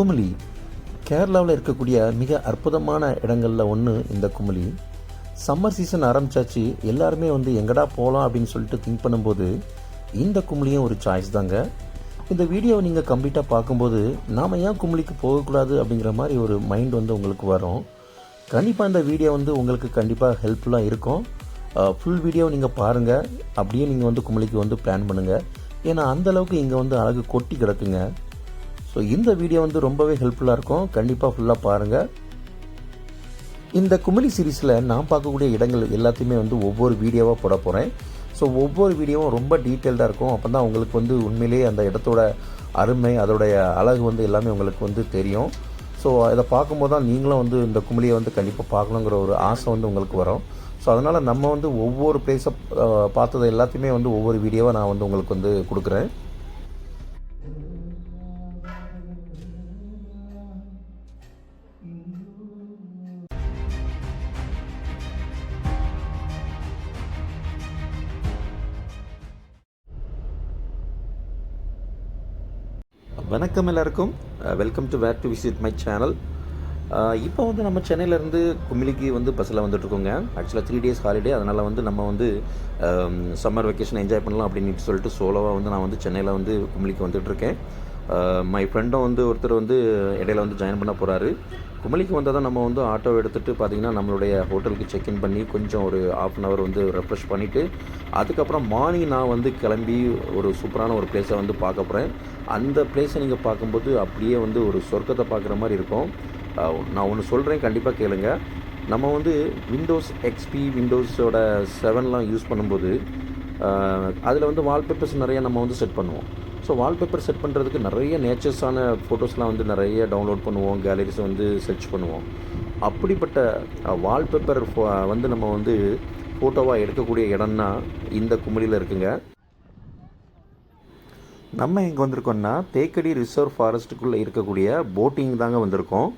குமிழி. கேரளாவில் இருக்கக்கூடிய மிக அற்புதமான இடங்களில் ஒன்று இந்த குமிழி. சம்மர் சீசன் ஆரம்பிச்சாச்சு. எல்லாருமே வந்து எங்கடா போகலாம் அப்படின்னு சொல்லிட்டு திங்க் பண்ணும்போது இந்த குமிழியும் ஒரு சாய்ஸ் தாங்க. இந்த வீடியோவை நீங்கள் கம்ப்ளீட்டாக பார்க்கும்போது நாம் ஏன் குமிழிக்கு போகக்கூடாது அப்படிங்கிற மாதிரி ஒரு மைண்ட் வந்து உங்களுக்கு வரும். கண்டிப்பாக இந்த வீடியோ வந்து உங்களுக்கு கண்டிப்பாக ஹெல்ப்ஃபுல்லாக இருக்கும். ஃபுல் வீடியோ நீங்கள் பாருங்கள் அப்படியே நீங்கள் வந்து குமிழிக்கு வந்து பிளான் பண்ணுங்கள் ஏன்னா அந்த அளவுக்கு இங்கே வந்து அழகு கொட்டி கிடக்குங்க. ஸோ இந்த வீடியோ வந்து ரொம்பவே ஹெல்ப்ஃபுல்லாக இருக்கும். கண்டிப்பாக ஃபுல்லாக பாருங்கள் இந்த குமிளி சீரீஸில் நான் பார்க்கக்கூடிய இடங்கள் எல்லாத்தையுமே வந்து ஒவ்வொரு வீடியோவாக போட போகிறேன் ஸோ ஒவ்வொரு வீடியோவும் ரொம்ப டீட்டெயில்டாக இருக்கும். அப்போ தான் உங்களுக்கு வந்து உண்மையிலேயே அந்த இடத்தோட அருமை அதோடைய அழகு வந்து எல்லாமே உங்களுக்கு வந்து தெரியும். ஸோ இதை பார்க்கும்போது தான் நீங்களும் வந்து இந்த குமிழியை வந்து கண்டிப்பாக பார்க்கணுங்கிற ஒரு ஆசை வந்து உங்களுக்கு வரும். ஸோ அதனால் நம்ம வந்து ஒவ்வொரு பிளேஸை பார்த்தது எல்லாத்தையுமே வந்து ஒவ்வொரு வீடியோவாக நான் வந்து உங்களுக்கு வந்து கொடுக்குறேன். வணக்கம் எல்லாருக்கும். Welcome to where to visit my channel இப்போ வந்து நம்ம சென்னையிலேருந்து குமிலிக்கு வந்து பஸ்ஸில் வந்துட்டுருக்கோங்க. ஆக்சுவலாக த்ரீ டேஸ் ஹாலிடே அதனால் வந்து நம்ம வந்து சம்மர் வெக்கேஷன் என்ஜாய் பண்ணலாம் அப்படின்னு சொல்லிட்டு சோலோவாக வந்து நான் வந்து சென்னையில் வந்து குமிலிக்கு வந்துட்டுருக்கேன். மை ஃப்ரெண்டும் வந்து ஒருத்தர் வந்து இடையில வந்து ஜாயின் பண்ண போகிறாரு குமலிக்கு வந்தால் தான் நம்ம வந்து ஆட்டோ எடுத்துகிட்டு பார்த்திங்கன்னா நம்மளுடைய ஹோட்டலுக்கு செக்இன் பண்ணி கொஞ்சம் ஒரு ஆஃப் அன் ஹவர் வந்து ரெஃப்ரெஷ் பண்ணிவிட்டு அதுக்கப்புறம் மார்னிங் நான் வந்து கிளம்பி ஒரு சூப்பரான ஒரு பிளேஸை வந்து பார்க்க போகிறேன் அந்த பிளேஸை நீங்கள் பார்க்கும்போது அப்படியே வந்து ஒரு சொர்க்கத்தை பார்க்குற மாதிரி இருக்கும். நான் ஒன்று சொல்கிறேன் கண்டிப்பாக கேளுங்க. நம்ம வந்து விண்டோஸ் எக்ஸ்பி விண்டோஸோட செவன்லாம் யூஸ் பண்ணும்போது அதில் வந்து வால்பேப்பர்ஸ் நிறையா நம்ம வந்து செட் பண்ணுவோம். ஸோ வால்பேப்பர் செட் பண்ணுறதுக்கு நிறைய நேச்சர்ஸான ஃபோட்டோஸ்லாம் வந்து நிறைய டவுன்லோட் பண்ணுவோம் கேலரிஸை வந்து சர்ச் பண்ணுவோம். அப்படிப்பட்ட வால்பேப்பர் வந்து நம்ம வந்து ஃபோட்டோவாக எடுக்கக்கூடிய இடம்னா இந்த குமிழியில் இருக்குங்க. நம்ம எங்கே வந்திருக்கோம்னா தேக்கடி ரிசர்வ் ஃபாரஸ்ட்டுக்குள்ளே இருக்கக்கூடிய போட்டிங் தாங்க வந்திருக்கோம்.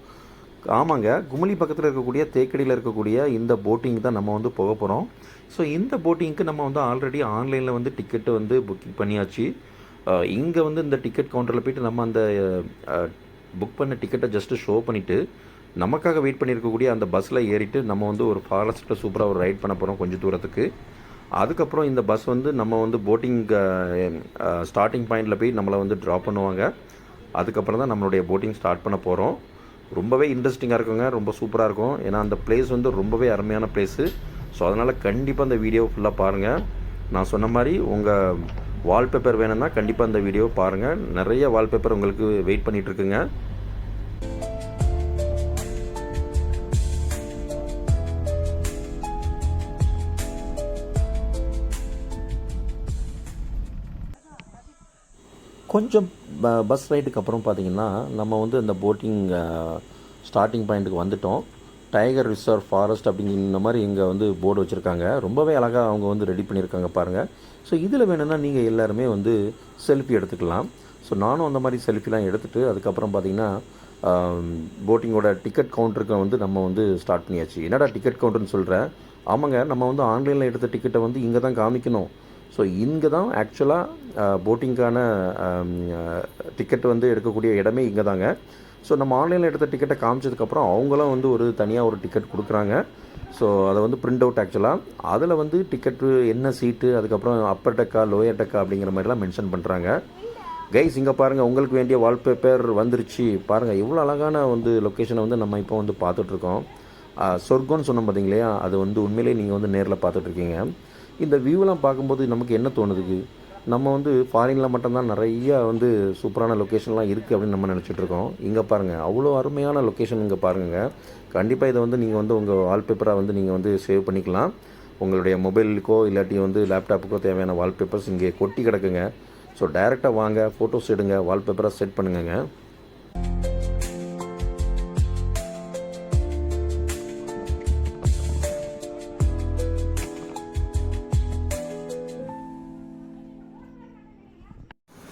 ஆமாங்க குமிழி பக்கத்தில் இருக்கக்கூடிய தேக்கடியில் இருக்கக்கூடிய இந்த போட்டிங் தான் நம்ம வந்து போக போகிறோம் ஸோ இந்த போட்டிங்க்கு நம்ம வந்து ஆல்ரெடி ஆன்லைனில் வந்து டிக்கெட்டு வந்து புக்கிங் பண்ணியாச்சு. இங்கே வந்து இந்த டிக்கெட் கவுண்டரில் போயிட்டு நம்ம அந்த புக் பண்ண டிக்கெட்டை ஜஸ்ட்டு ஷோ பண்ணிவிட்டு நமக்காக வெயிட் பண்ணியிருக்கக்கூடிய அந்த பஸ்ஸில் ஏறிட்டு நம்ம வந்து ஒரு ஃபாரஸ்ட்டில் சூப்பராக ஒரு ரைட் பண்ண போகிறோம் கொஞ்சம் தூரத்துக்கு. அதுக்கப்புறம் இந்த பஸ் வந்து நம்ம வந்து போட்டிங் ஸ்டார்டிங் பாயிண்டில் போய் நம்மளை வந்து ட்ராப் பண்ணுவாங்க. அதுக்கப்புறம் தான் நம்மளுடைய போட்டிங் ஸ்டார்ட் பண்ண போகிறோம் ரொம்பவே இன்ட்ரெஸ்டிங்காக இருக்குங்க ரொம்ப சூப்பராக இருக்கும். ஏன்னா அந்த பிளேஸ் வந்து ரொம்பவே அருமையான பிளேஸு ஸோ அதனால் கண்டிப்பாக அந்த வீடியோ ஃபுல்லாக பாருங்கள் நான் சொன்ன மாதிரி உங்கள் வால்பேப்பர் வேணும்னா கண்டிப்பாக இந்த வீடியோ பாருங்கள் நிறைய வால்பேப்பர் உங்களுக்கு வெயிட் பண்ணிகிட்ருக்குங்க கொஞ்சம் ப- பஸ் ரைடுக்கு அப்புறம் பார்த்தீங்கன்னா நம்ம வந்து இந்த போட்டிங் ஸ்டார்டிங் பாயிண்ட்டுக்கு வந்துட்டோம். டைகர் ரிசர்வ் ஃபாரஸ்ட் அப்படிங்கிற மாதிரி இங்கே வந்து போர்டு வச்சுருக்காங்க. ரொம்பவே அழகாக அவங்க வந்து ரெடி பண்ணியிருக்காங்க பாருங்கள் ஸோ இதில் வேணும்னா நீங்கள் எல்லாருமே வந்து செல்ஃபி எடுத்துக்கலாம். ஸோ நானும் அந்த மாதிரி செல்ஃபிலாம் எடுத்துகிட்டு அதுக்கப்புறம் பார்த்தீங்கன்னா போட்டிங்கோட டிக்கெட் கவுண்டருக்கு வந்து நம்ம வந்து ஸ்டார்ட் பண்ணியாச்சு. என்னடா டிக்கெட் கவுண்டர்னு சொல்கிறேன் ஆமாங்க நம்ம வந்து ஆன்லைனில் எடுத்த டிக்கெட்டை வந்து இங்கே தான் காமிக்கணும். ஸோ இங்கே தான் ஆக்சுவலாக போட்டிங்க்கான டிக்கெட் வந்து எடுக்கக்கூடிய இடமே இங்கே தாங்க. ஸோ நம்ம ஆன்லைனில் எடுத்த டிக்கெட்டை காமிச்சதுக்கப்புறம் அவங்களும் வந்து ஒரு தனியாக ஒரு டிக்கெட் கொடுக்குறாங்க. ஸோ அதை வந்து பிரிண்ட் அவுட் ஆக்சுவலாக அதில் வந்து டிக்கெட்டு என்ன சீட்டு அதுக்கப்புறம் அப்பர் டெக்கா லோயர் டெக்கா அப்படிங்கிற மாதிரிலாம் மென்ஷன் பண்ணுறாங்க கைஸ் இங்கே பாருங்கள் உங்களுக்கு வேண்டிய வால்பேப்பர் வந்துருச்சு. பாருங்கள் எவ்வளோ அழகான வந்து லொக்கேஷனை வந்து நம்ம இப்போ வந்து பார்த்துட்ருக்கோம். சொர்க்கம்னு சொன்னோம் பார்த்தீங்களா அது வந்து உண்மையிலேயே நீங்கள் வந்து நேரில் பார்த்துட்ருக்கீங்க. இந்த வியூலாம் பார்க்கும்போது நமக்கு என்ன தோணுதுக்கு நம்ம வந்து ஃபாரினில் மட்டும்தான் நிறையா வந்து சூப்பரான லொக்கேஷன்லாம் இருக்குது அப்படின்னு நம்ம நினச்சிட்டு இருக்கோம் இங்கே பாருங்கள் அவ்வளோ அருமையான லொக்கேஷன் இங்கே பாருங்கள் கண்டிப்பாக இதை வந்து நீங்கள் வந்து உங்கள் வால்பேப்பராக வந்து நீங்கள் வந்து சேவ் பண்ணிக்கலாம். உங்களுடைய மொபைலுக்கோ இல்லாட்டி வந்து லேப்டாப்புக்கோ தேவையான வால்பேப்பர்ஸ் இங்கே கொட்டி கிடக்குங்க. ஸோ டைரெக்டாக வாங்க ஃபோட்டோஸ் எடுங்க வால்பேப்பராக செட் பண்ணுங்கங்க.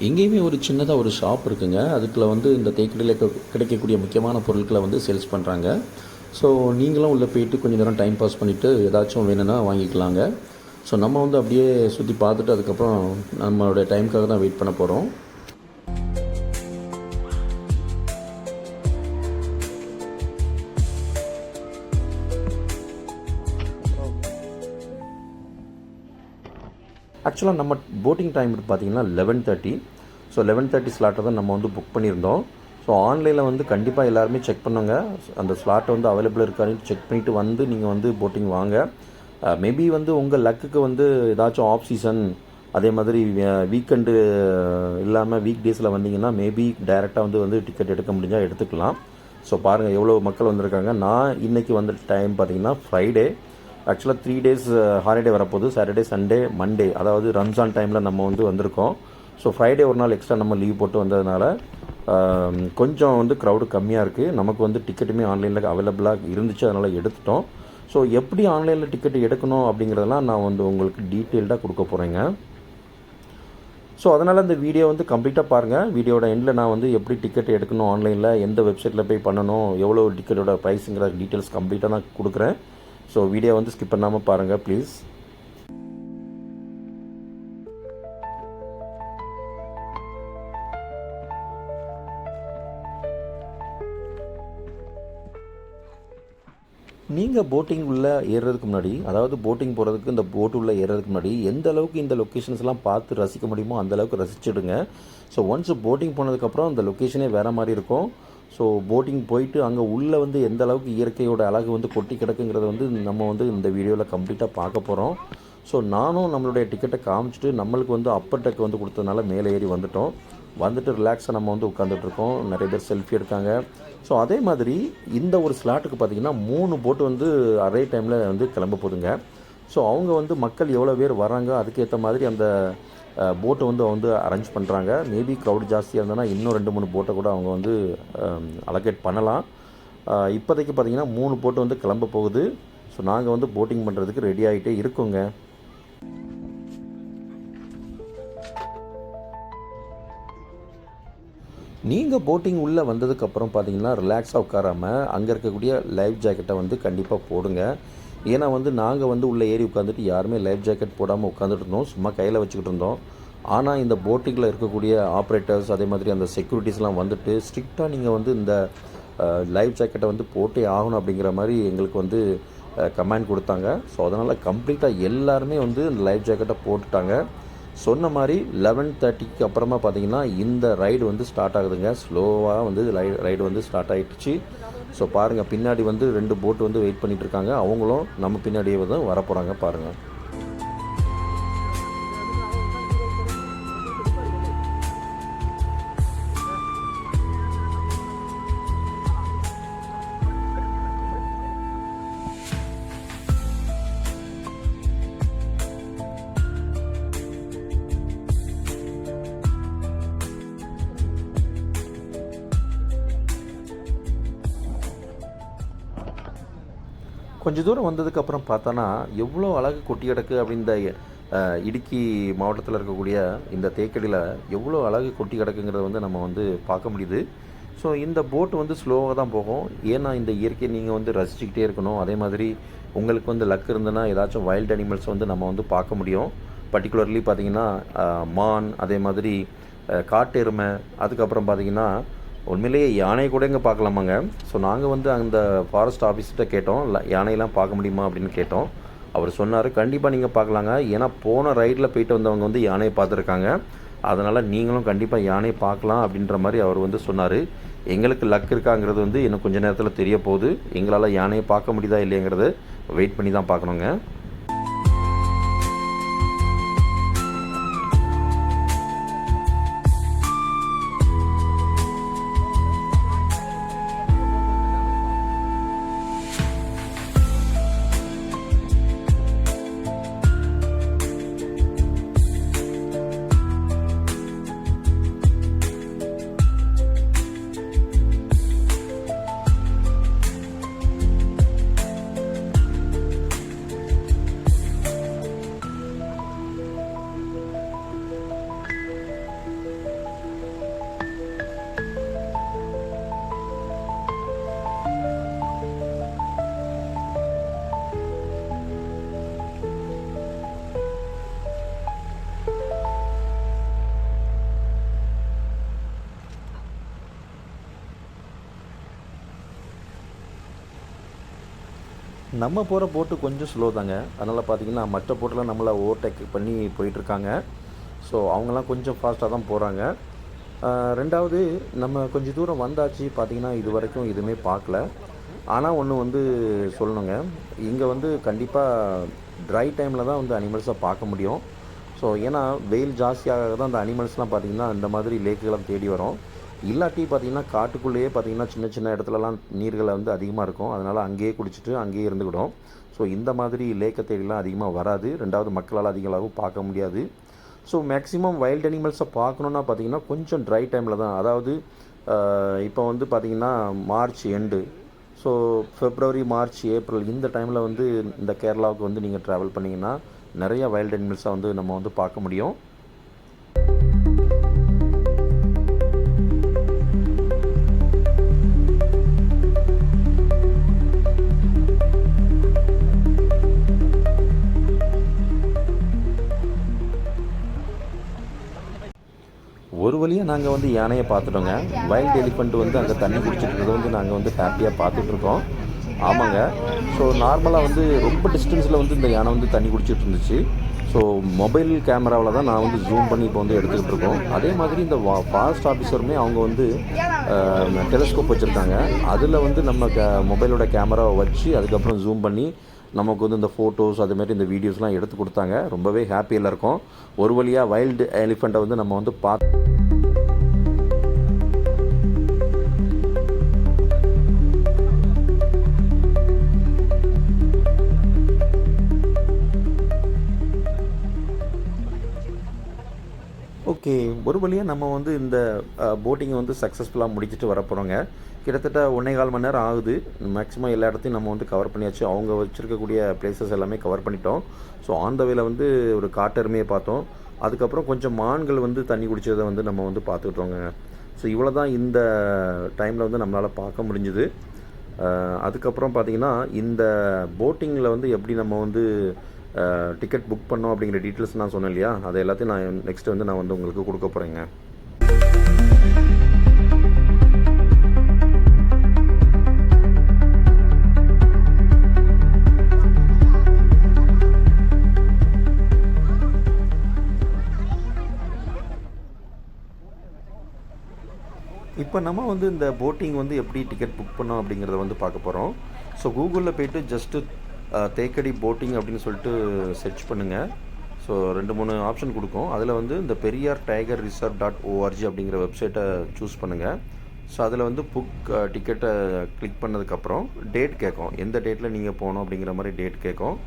எங்கேயுமே ஒரு சின்னதாக ஒரு ஷாப் இருக்குங்க. அதுக்குள்ள வந்து இந்த தேக்கடியில் கிடைக்கக்கூடிய முக்கியமான பொருட்களை வந்து சேல்ஸ் பண்ணுறாங்க ஸோ நீங்களும் உள்ளே போயிட்டு கொஞ்சம் நேரம் டைம் பாஸ் பண்ணிவிட்டு ஏதாச்சும் வேணும்னா வாங்கிக்கலாங்க. ஸோ நம்ம வந்து அப்படியே சுற்றி பார்த்துட்டு அதுக்கப்புறம் நம்மளுடைய டைமுக்காக தான் வெயிட் பண்ண போகிறோம் ஆக்சுவலாக நம்ம போட்டிங் டைம் பார்த்தீங்கன்னா eleven thirty so eleven thirty ஸ்லாட்டை தான் நம்ம வந்து புக் பண்ணியிருந்தோம். ஸோ ஆன்லைனில் வந்து கண்டிப்பாக எல்லாருமே செக் பண்ணுங்க. அந்த ஸ்லாட் வந்து அவைலபிள் இருக்கான்னு செக் பண்ணிவிட்டு வந்து நீங்கள் வந்து போட்டிங் வாங்க. Uh, மேபி வந்து உங்கள் லக்குக்கு வந்து ஏதாச்சும் ஆஃப் சீசன் அதே மாதிரி வீக்கெண்டு இல்லாமல் வீக் டேஸில் வந்தீங்கன்னா மேபி டைரெக்டாக வந்து வந்து டிக்கெட் எடுக்க முடிஞ்சால் எடுத்துக்கலாம். ஸோ பாருங்கள் எவ்வளோ மக்கள் வந்திருக்காங்க. நான் இன்றைக்கி வந்த டைம் பார்த்தீங்கன்னா ஃப்ரைடே ஆக்சுவலாக த்ரீ டேஸ் ஹாலிடே வரப்போகுது. சாட்டர்டே சண்டே மண்டே அதாவது ரம்ஜான் டைமில் நம்ம வந்து வந்திருக்கோம். ஸோ ஃப்ரைடே ஒரு நாள் எக்ஸ்ட்ரா நம்ம லீவ் போட்டு வந்ததுனால கொஞ்சம் வந்து க்ரௌடு கம்மியாக இருக்குது நமக்கு வந்து டிக்கெட்டுமே ஆன்லைனில் அவைலபிளாக இருந்துச்சு. அதனால் எடுத்துட்டோம். ஸோ எப்படி ஆன்லைனில் டிக்கெட் எடுக்கணும் அப்படிங்கிறதெல்லாம் நான் வந்து உங்களுக்கு டீட்டெயில்டாக கொடுக்க போகிறேங்க ஸோ அதனால் இந்த வீடியோ வந்து கம்ப்ளீட்டாக பாருங்கள் வீடியோட எண்டில் நான் வந்து எப்படி டிக்கெட் எடுக்கணும் ஆன்லைனில் எந்த வெப்சைட்டில் போய் பண்ணணும் எவ்வளோ டிக்கெட்டோட ப்ரைஸுங்கிற டீட்டெயில்ஸ் கம்ப்ளீட்டாக நான் கொடுக்குறேன். ஸோ வீடியோ வந்து ஸ்கிப் பண்ணாமல் பாருங்கள் ப்ளீஸ் நீங்கள் போட்டிங் உள்ளே ஏறுறதுக்கு முன்னாடி அதாவது போட்டிங் போகிறதுக்கு இந்த போட் உள்ளே ஏறுறதுக்கு முன்னாடி எந்த அளவுக்கு இந்த லொக்கேஷன்ஸ்லாம் பார்த்து ரசிக்க முடியுமோ அந்த அளவுக்கு ரசிச்சிடுங்க. ஸோ ஒன்ஸ் போட்டிங் போனதுக்கப்புறம் அந்த லொக்கேஷனே வேறு மாதிரி இருக்கும். ஸோ போட்டிங் போயிட்டு அங்கே உள்ளே வந்து எந்த அளவுக்கு இயற்கையோட அழகு வந்து கொட்டி கிடக்குங்கிறத வந்து நம்ம வந்து இந்த வீடியோவில் கம்ப்ளீட்டாக பார்க்க போகிறோம் ஸோ நானும் நம்மளுடைய டிக்கெட்டை காமிச்சிட்டு நம்மளுக்கு வந்து அப்பர் டெக் வந்து கொடுத்ததுனால மேலே ஏறி வந்துட்டோம். வந்துட்டு ரிலாக்ஸாக நம்ம வந்து உட்காந்துட்ருக்கோம் நிறைய பேர் செல்ஃபி எடுக்காங்க. ஸோ அதே மாதிரி இந்த ஒரு ஸ்லாட்டுக்கு பார்த்தீங்கன்னா மூணு போட்டு வந்து அதே டைமில் வந்து கிளம்ப போதுங்க. ஸோ அவங்க வந்து மக்கள் எவ்வளோ பேர் வராங்க அதுக்கேற்ற மாதிரி அந்த போட்டை வந்து வந்து அரேஞ்ச் பண்ணுறாங்க மேபி க்ரௌட் ஜாஸ்தியாக இருந்ததுன்னா இன்னும் ரெண்டு மூணு போட்டை கூட அவங்க வந்து அலோகேட் பண்ணலாம். இப்போதைக்கு பார்த்தீங்கன்னா மூணு போட்டு வந்து கிளம்ப போகுது. ஸோ நாங்கள் வந்து போட்டிங் பண்ணுறதுக்கு ரெடி ஆகிட்டே இருக்கோங்க. நீங்கள் போட்டிங் உள்ளே வந்ததுக்கப்புறம் பார்த்தீங்கன்னா ரிலாக்ஸாக உட்காராமல் அங்கே இருக்கக்கூடிய லைஃப் ஜாக்கெட்டை வந்து கண்டிப்பாக போடுங்க. ஏன்னா வந்து நாங்கள் வந்து உள்ளே ஏறி உட்காந்துட்டு யாருமே லைஃப் ஜாக்கெட் போடாமல் உட்காந்துட்டு இருந்தோம். சும்மா கையில் வச்சுக்கிட்டு இருந்தோம். ஆனால் இந்த போட்டிங்கில் இருக்கக்கூடிய ஆப்ரேட்டர்ஸ் அதே மாதிரி அந்த செக்யூரிட்டிஸ்லாம் வந்துட்டு ஸ்ட்ரிக்டாக நீங்கள் வந்து இந்த லைஃப் ஜாக்கெட்டை வந்து போட்டே ஆகணும் அப்படிங்கிற மாதிரி எங்களுக்கு வந்து கமெண்ட் கொடுத்தாங்க. ஸோ அதனால் கம்ப்ளீட்டாக எல்லாருமே வந்து இந்த லைஃப் ஜாக்கெட்டை போட்டுட்டாங்க. சொன்ன மாதிரி லெவன் தேர்ட்டிக்கு அப்புறமா பார்த்தீங்கன்னா இந்த ரைடு வந்து ஸ்டார்ட் ஆகுதுங்க. ஸ்லோவாக வந்து ரைடு வந்து ஸ்டார்ட் ஆகிடுச்சு ஸோ பாருங்கள் பின்னாடி வந்து ரெண்டு போட்டு வந்து வெயிட் பண்ணிகிட்ருக்காங்க அவங்களும் நம்ம பின்னாடியே வந்து வரப்போகிறாங்க பாருங்கள் கொஞ்ச தூரம் வந்ததுக்கப்புறம் பார்த்தோன்னா எவ்வளோ அழகு கொட்டி கிடக்கு அப்படின்ற இடுக்கி மாவட்டத்தில் இருக்கக்கூடிய இந்த தேக்கடியில் எவ்வளோ அழகு கொட்டி கிடக்குங்கிறத வந்து நம்ம வந்து பார்க்க முடியுது. ஸோ இந்த போட் வந்து ஸ்லோவாக தான் போகும். ஏன்னா இந்த இயற்கையை நீங்கள் வந்து ரசிச்சுக்கிட்டே இருக்கணும். அதே மாதிரி உங்களுக்கு வந்து லக் இருந்ததுன்னா ஏதாச்சும் வைல்ட் அனிமல்ஸ் வந்து நம்ம வந்து பார்க்க முடியும். பர்டிகுலர்லி பார்த்தீங்கன்னா மான் அதே மாதிரி காட்டு காட்டெருமை அதுக்கப்புறம் பார்த்தீங்கன்னா உண்மையிலேயே யானை கூட இங்கே பார்க்கலாமாங்க? ஸோ நாங்கள் வந்து அந்த ஃபாரஸ்ட் ஆஃபீஸ்கிட்ட கேட்டோம். யானையெல்லாம் பார்க்க முடியுமா அப்படின்னு கேட்டோம். அவர் சொன்னார் கண்டிப்பாக நீங்கள் பார்க்கலாங்க. ஏன்னா போன ரைடில் போயிட்டு வந்தவங்க வந்து யானையை பார்த்துருக்காங்க. அதனால் நீங்களும் கண்டிப்பாக யானையை பார்க்கலாம் அப்படின்ற மாதிரி அவர் வந்து சொன்னார். எங்களுக்கு லக் இருக்காங்கிறது வந்து இன்னும் கொஞ்ச நேரத்தில் தெரிய போகுது. எங்களால் யானையை பார்க்க முடியுதா இல்லைங்கிறது வெயிட் பண்ணி தான் பார்க்கணுங்க. நம்ம போகிற போட்டு கொஞ்சம் ஸ்லோ தாங்க. அதனால் பார்த்தீங்கன்னா மற்ற போட்டெலாம் நம்மளை ஓவர்டேக் பண்ணி போயிட்டுருக்காங்க. ஸோ அவங்களாம் கொஞ்சம் ஃபாஸ்ட்டாக தான் போகிறாங்க ரெண்டாவது நம்ம கொஞ்சம் தூரம் வந்தாச்சு பார்த்தீங்கன்னா இது வரைக்கும் எதுவுமே பார்க்கல ஆனால் ஒன்று வந்து சொல்லணுங்க. இங்கே வந்து கண்டிப்பாக ட்ரை டைமில் தான் வந்து அனிமல்ஸை பார்க்க முடியும். ஸோ ஏன்னா வெயில் ஜாஸ்தியாக தான் அந்த அனிமல்ஸ்லாம் பார்த்திங்கன்னா இந்த மாதிரி லேக்குகளை தேடி வரும். இல்லாட்டி பார்த்தீங்கன்னா காட்டுக்குள்ளேயே பார்த்தீங்கன்னா சின்ன சின்ன இடத்துலலாம் நீர்களை வந்து அதிகமாக இருக்கும். அதனால் அங்கேயே குடிச்சிட்டு அங்கேயே இருந்துக்கிடும். ஸோ இந்த மாதிரி லேக்க தேடிலாம் அதிகமாக வராது. ரெண்டாவது மக்களால் அதிக அளவு பார்க்க முடியாது. ஸோ மேக்ஸிமம் வைல்ட் அனிமல்ஸை பார்க்கணுன்னா பார்த்தீங்கன்னா கொஞ்சம் ட்ரை டைமில் தான். அதாவது இப்போ வந்து பார்த்திங்கன்னா March end so February March April இந்த டைமில் வந்து இந்த கேரளாவுக்கு வந்து நீங்கள் ட்ராவல் பண்ணிங்கன்னா நிறைய வைல்ட் அனிமல்ஸை வந்து நம்ம வந்து பார்க்க முடியும். வழியாக நாங்கள் வந்து யானையை பார்த்துட்டோங்க. வைல்டு எலிஃபண்ட் வந்து அங்கே தண்ணி குடிச்சிட்டு இருக்கிறத வந்து நாங்கள் வந்து ஹாப்பியாக பார்த்துட்ருக்கோம் ஆமாங்க. ஸோ நார்மலாக வந்து ரொம்ப டிஸ்டன்ஸில் வந்து இந்த யானை வந்து தண்ணி குடிச்சிட்டு இருந்துச்சு. ஸோ மொபைல் கேமராவில் தான் நான் வந்து ஜூம் பண்ணி இப்போ வந்து எடுத்துக்கிட்டு இருக்கோம். அதே மாதிரி இந்த வா ஃபாரஸ்ட் ஆஃபீஸருமே அவங்க வந்து டெலிஸ்கோப் வச்சுருக்காங்க. அதில் வந்து நம்ம க மொபைலோட கேமராவை வச்சு அதுக்கப்புறம் ஜூம் பண்ணி நமக்கு வந்து இந்த ஃபோட்டோஸ் அதுமாரி இந்த வீடியோஸ்லாம் எடுத்து கொடுத்தாங்க. ரொம்பவே ஹாப்பியில் இருக்கும். ஒரு வழியாக வைல்டு எலிஃபெண்ட்டை வந்து நம்ம வந்து பார்த்து ஓகே ஒரு வழியாக நம்ம வந்து இந்த போட்டிங்கை வந்து சக்ஸஸ்ஃபுல்லாக முடிச்சுட்டு வரப்போகிறோங்க கிட்டத்தட்ட ஒன்றே கால் மணி நேரம் ஆகுது. மேக்ஸிமம் எல்லா இடத்தையும் நம்ம வந்து கவர் பண்ணியாச்சு. அவங்க வச்சுருக்கக்கூடிய பிளேசஸ் எல்லாமே கவர் பண்ணிட்டோம். ஸோ ஆன் த வேல வந்து ஒரு காட்டெருமையை பார்த்தோம். அதுக்கப்புறம் கொஞ்சம் மான்கள் வந்து தண்ணி குடித்ததை வந்து நம்ம வந்து பார்த்துக்கிட்டோங்க. ஸோ இவ்வளோ தான் இந்த டைமில் வந்து நம்மளால் பார்க்க முடிஞ்சுது. அதுக்கப்புறம் பார்த்திங்கன்னா இந்த போட்டிங்கில் வந்து எப்படி நம்ம வந்து டிக்கெட் புக் பண்ணோம் அப்படிங்கிற டீட்டெயில்ஸ் நான் சொன்னேன் இல்லையா? அதை எல்லாத்தையும் நான் நெக்ஸ்ட் வந்து நான் வந்து உங்களுக்கு கொடுக்க போகிறேங்க இப்போ நம்ம வந்து இந்த போட்டிங் வந்து எப்படி டிக்கெட் புக் பண்ணோம் அப்படிங்கிறத வந்து பார்க்க போகிறோம் ஸோ கூகுளில் போயிட்டு ஜஸ்ட்டு தேக்கடி போட்டிங் அப்படின்னு சொல்லிட்டு சர்ச் பண்ணுங்கள் ஸோ ரெண்டு மூணு ஆப்ஷன் கொடுக்கும். அதில் வந்து இந்த Periyar tiger reserve dot org அப்படிங்கிற வெப்சைட்டை சூஸ் பண்ணுங்கள் ஸோ அதில் வந்து புக் டிக்கெட்டை கிளிக் பண்ணதுக்கப்புறம் டேட் கேட்கும் எந்த டேட்டில் நீங்கள் போகணும் அப்படிங்கிற மாதிரி டேட் கேட்கும்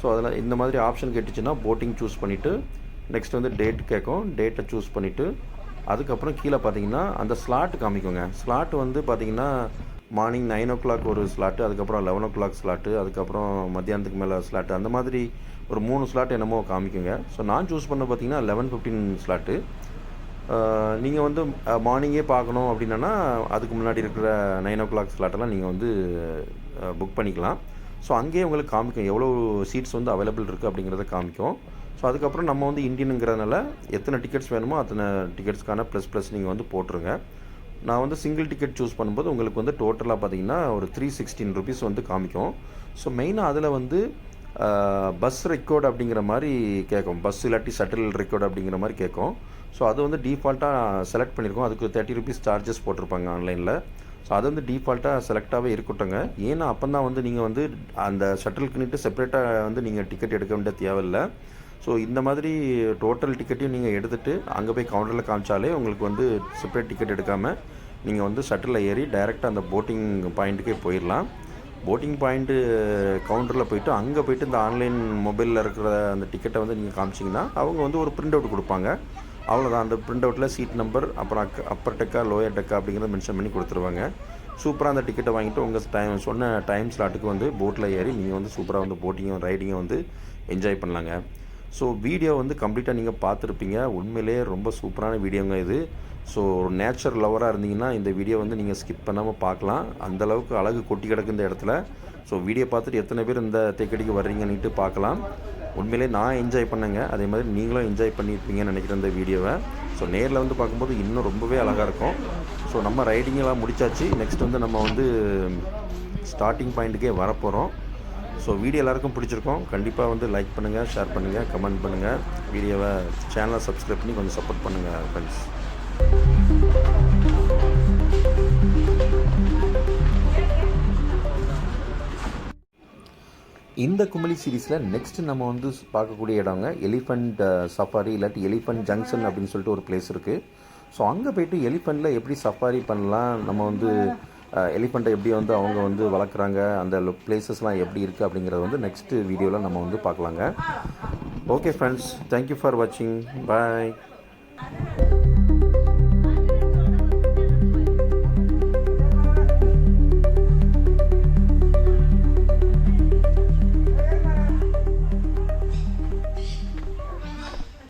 ஸோ அதில் இந்த மாதிரி ஆப்ஷன் கேட்டுச்சுன்னா போட்டிங் சூஸ் பண்ணிவிட்டு நெக்ஸ்ட் வந்து டேட் கேட்கும் டேட்டை சூஸ் பண்ணிவிட்டு அதுக்கப்புறம் கீழே பார்த்தீங்கன்னா அந்த ஸ்லாட் காமிக்குங்க. ஸ்லாட் வந்து பார்த்தீங்கன்னா மார்னிங் நைன் ஓ கிளாக் ஒரு ஸ்லாட்டு அதுக்கப்புறம் லெவன் ஓ கிளாக் ஸ்லாட்டு அதுக்கப்புறம் மத்தியானத்துக்கு மேலே ஸ்லாட்டு அந்த மாதிரி ஒரு மூணு ஸ்லாட் என்னமோ காமிக்குங்க. ஸோ நான் சூஸ் பண்ண பார்த்தீங்கன்னா லெவன் ஃபிஃப்டீன் ஸ்லாட்டு நீங்கள் வந்து மார்னிங்கே பார்க்கணும் அப்படின்னா அதுக்கு முன்னாடி இருக்கிற நைன் ஓ கிளாக் ஸ்லாட்டெல்லாம் நீங்கள் வந்து புக் பண்ணிக்கலாம். ஸோ அங்கேயே உங்களுக்கு காமிக்கும் எவ்வளோ சீட்ஸ் வந்து அவைலபிள் இருக்குது அப்படிங்கிறத காமிக்கும். ஸோ அதுக்கப்புறம் நம்ம வந்து இந்தியனுங்கிறதுனால எத்தனை டிக்கெட்ஸ் வேணுமோ அத்தனை டிக்கெட்ஸ்க்கான ப்ளஸ் ப்ளஸ் நீங்கள் வந்து போட்டுருங்க. நான் வந்து சிங்கிள் டிக்கெட் சூஸ் பண்ணும்போது உங்களுக்கு வந்து டோட்டலாக பார்த்தீங்கன்னா ஒரு த்ரீ சிக்ஸ்டீன் ருபீஸ் வந்து காமிக்கும். ஸோ மெயினாக அதில் வந்து பஸ் ரெக்கார்டு அப்படிங்கிற மாதிரி கேட்கும். பஸ் இல்லாட்டி சட்டில் ரெக்கார்டு அப்படிங்கிற மாதிரி கேட்கும். ஸோ அது வந்து டிஃபால்ட்டாக செலக்ட் பண்ணியிருக்கோம். அதுக்கு தேர்ட்டி ருபீஸ் சார்ஜஸ் போட்டிருப்பாங்க ஆன்லைனில் ஸோ அது வந்து டிஃபால்ட்டாக செலக்டாகவே இருக்கட்டுங்க ஏன்னா அப்போ தான் வந்து நீங்கள் வந்து அந்த ஷட்டிலுக்குன்னுட்டு செப்பரேட்டாக வந்து நீங்கள் டிக்கெட் எடுக்க வேண்டிய தேவையில்லை. ஸோ இந்த மாதிரி டோட்டல் டிக்கெட்டையும் நீங்கள் எடுத்துகிட்டு அங்கே போய் கவுண்டரில் காமிச்சாலே உங்களுக்கு வந்து செப்பரேட் டிக்கெட் எடுக்காமல் நீங்கள் வந்து ஷட்டில் ஏறி டைரெக்டாக அந்த போட்டிங் பாயிண்ட்டுக்கே போயிடலாம் போட்டிங் பாயிண்ட்டு கவுண்டரில் போயிட்டு அங்கே போயிட்டு இந்த ஆன்லைன் மொபைலில் இருக்கிற அந்த டிக்கெட்டை வந்து நீங்கள் காமிச்சிங்கன்னா அவங்க வந்து ஒரு பிரிண்ட் அவுட் கொடுப்பாங்க. அவ்வளோதான் அந்த பிரிண்ட் அவுட்டில் சீட் நம்பர் அப்புறம் அக் அப்பர் டெக்கா லோயர் டெக்கா அப்படிங்கிறத மென்ஷன் பண்ணி கொடுத்துருவாங்க. சூப்பராக அந்த டிக்கெட்டை வாங்கிட்டு உங்கள் டைம் சொன்ன டைம் ஸ்லாட்டுக்கு வந்து போட்டில் ஏறி நீங்கள் வந்து சூப்பராக வந்து போட்டிங்கும் ரைடிங்கும் வந்து என்ஜாய் பண்ணலாங்க. ஸோ வீடியோ வந்து கம்ப்ளீட்டாக நீங்கள் பார்த்துருப்பீங்க. உண்மையிலே ரொம்ப சூப்பரான வீடியோங்க இது. ஸோ ஒரு நேச்சர் லவராக இருந்தீங்கன்னா இந்த வீடியோ வந்து நீங்கள் ஸ்கிப் பண்ணாமல் பார்க்கலாம். அந்தளவுக்கு அழகு கொட்டி கிடக்கு இந்த இடத்துல. ஸோ வீடியோ பார்த்துட்டு எத்தனை பேர் இந்த தேக்கடிக்கு வர்றீங்கன்னுட்டு பார்க்கலாம். உண்மையிலே நான் என்ஜாய் பண்ணேங்க. அதே மாதிரி நீங்களும் என்ஜாய் பண்ணியிருப்பீங்கன்னு நினைக்கிறேன் இந்த வீடியோவை ஸோ நேரில் வந்து பார்க்கும்போது இன்னும் ரொம்பவே அழகாக இருக்கும். ஸோ நம்ம ரைடிங்கெல்லாம் முடிச்சாச்சு. நெக்ஸ்ட் வந்து நம்ம வந்து ஸ்டார்டிங் பாயிண்ட்டுக்கே வரப்போகிறோம் ஸோ வீடியோ எல்லாருக்கும் பிடிச்சிருக்கோம். கண்டிப்பாக வந்து லைக் பண்ணுங்கள் ஷேர் பண்ணுங்கள் கமெண்ட் பண்ணுங்கள் வீடியோவை சேனலை சப்ஸ்கிரைப் பண்ணி கொஞ்சம் சப்போர்ட் பண்ணுங்கள் ஃப்ரெண்ட்ஸ் இந்த குமிழி சீரீஸில் நெக்ஸ்ட் நம்ம வந்து பார்க்கக்கூடிய இடங்க எலிஃபண்ட் சஃபாரி uh, இல்லாட்டி எலிஃபண்ட் ஜங்ஷன் அப்படின்னு சொல்லிட்டு ஒரு பிளேஸ் இருக்குது ஸோ அங்கே போயிட்டு எலிஃபண்ட்டில் எப்படி சஃபாரி பண்ணலாம்? நம்ம வந்து எலிஃபண்ட்டை எப்படி வந்து அவங்க வந்து வளர்க்குறாங்க அந்த பிளேசஸ்லாம் எப்படி இருக்குது அப்படிங்கிறத வந்து நெக்ஸ்ட்டு வீடியோவில் நம்ம வந்து பார்க்கலாங்க. ஓகே ஃப்ரெண்ட்ஸ் தேங்க்யூ ஃபார் வாட்சிங் பாய்